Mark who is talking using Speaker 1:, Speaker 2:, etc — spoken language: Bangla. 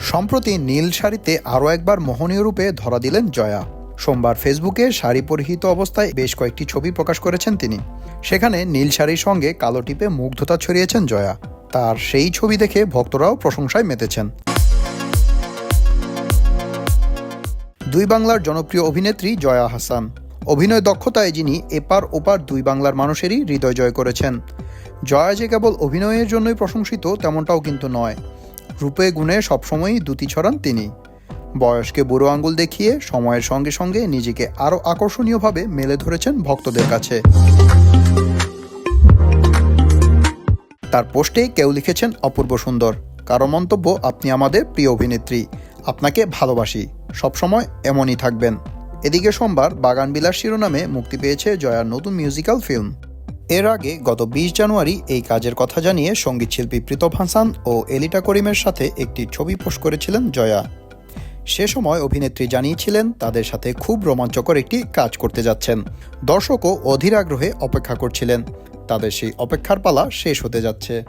Speaker 1: সম্প্রতি নীল শাড়িতে আরও একবার মোহনীয় রূপে ধরা দিলেন জয়া। সোমবার ফেসবুকে শাড়ি পরিহিত অবস্থায় বেশ কয়েকটি ছবি প্রকাশ করেছেন তিনি। সেখানে নীল শাড়ির সঙ্গে কালো টিপে মুগ্ধতা ছড়িয়েছেন জয়া। তার সেই ছবি দেখে ভক্তরাও প্রশংসায় মেতেছেন। দুই বাংলার জনপ্রিয় অভিনেত্রী জয়া হাসান। অভিনয় দক্ষতায় যিনি এপার ওপার দুই বাংলার মানুষেরই হৃদয় জয় করেছেন। জয়া যে কেবল অভিনয়ের জন্যই প্রশংসিত, তেমনটাও কিন্তু নয়। রূপে গুণে সবসময়ই দুটি ছড়ান তিনি। বয়সকে বুড়ো আঙ্গুল দেখিয়ে, সময়ের সঙ্গে সঙ্গে নিজেকে আরও আকর্ষণীয়ভাবে মেলে ধরেছেন ভক্তদের কাছে। তার পোস্টে কেউ লিখেছেন, অপূর্ব সুন্দর। কারও মন্তব্য, আপনি আমাদের প্রিয় অভিনেত্রী। আপনাকে ভালোবাসি। সবসময় এমনই থাকবেন। এদিকে সোমবার বাগান বিলাস শিরোনামে মুক্তি পেয়েছে জয়ার নতুন মিউজিক্যাল ফিল্ম এর আগে গত বিশ জানুয়ারি এই কাজের কথা জানিয়ে সঙ্গীতশিল্পী প্রীতম হাসান ও এলিটা করিমের সাথে একটি ছবি পোস্ট করেছিলেন জয়া। সে সময় অভিনেত্রী জানিয়েছিলেন তাদের সাথে খুব রোমাঞ্চকর একটি কাজ করতে যাচ্ছেন। দর্শকও অধীর আগ্রহে অপেক্ষা করছিলেন। তাদের সেই অপেক্ষার পালা শেষ হতে যাচ্ছে।